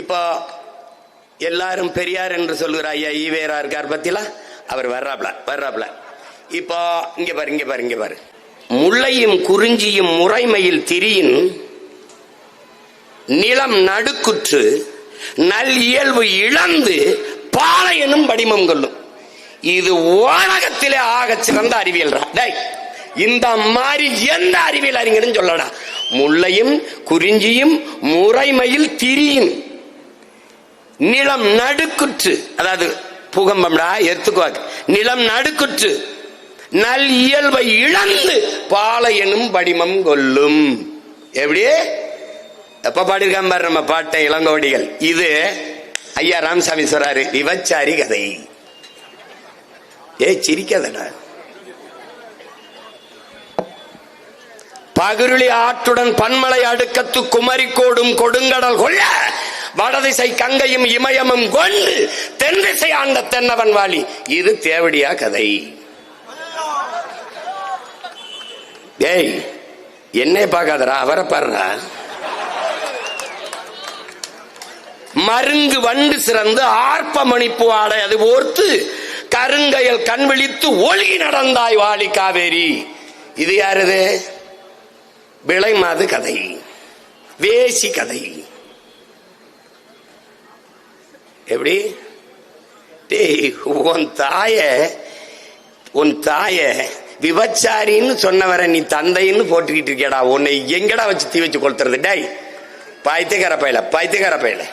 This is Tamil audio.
இப்போ எல்லாரும் பெரியார் என்று சொல்லுகிற ஐயா ஈவேரா இருக்கார் பத்தில? அவர் வர்றாப்ல வர்றாப்ல. இப்போ இங்க பாரு இங்க பாரு இங்க பாரு. முல்லையும் குறிஞ்சியும் முறைமையில் திரியின் நிலம் நடுக்குற்று நல் இயல்பு இழந்து பாளையனும் வடிமம் கொள்ளும். இது உலகத்திலே ஆக சிறந்த அறிவியல் டேய் இந்த மாதிரி எந்த அறிவியல் அறிஞரும் சொல்லடா. முல்லையும் குறிஞ்சியும் முறைமையில் திரியும் நிலம் நடுக்குற்று. அதாவது பூகம்பம்டா எடுத்துக்குவாக்கு நிலம் நடுக்குற்று. நல் இயல்பை இழந்து பாளையனும் வடிமம் கொல்லும் எப்படி? எப்ப பாடியிருக்காம பாரு நம்ம பாட்டை இளங்கோடிகள் இது ஐயா ராமசாமி சொல்றாரு விபச்சாரி கதை. ஏ சிரிக்காதடா. பகிருளி ஆற்றுடன் பன்மலை அடுக்கத்து குமரிக்கோடும் கொடுங்கடல் கொள்ள. வடதிசை கங்கையும் இமயமும் கொண்டு தென் திசை ஆண்ட தென்னவன் வாலி. இது தேவடியா கதை. ஏய் என்னை பார்க்காதரா அவரை பாருடா. மருங்கு வண்டு சிறந்து ஆர்ப்ப மணிப்பு ஆடை அது ஓர்த்து கருங்கையில் கண் விழித்து ஒழுகி நடந்தாய் வாலி காவேரி. இது யாருது? விளை மாது கதை. வேசி கதை. எப்படி? டேய் உன் தாய உன் தாய விபச்சாரின்னு சொன்னவரை நீ தந்தைன்னு போட்டுக்கிட்டு இருக்கேடா உன்னை எங்கடா வச்சு தீ வச்சு கொளுத்துறது? டேய் பைத்தியக்கார பையல பைத்தியக்கார பையல.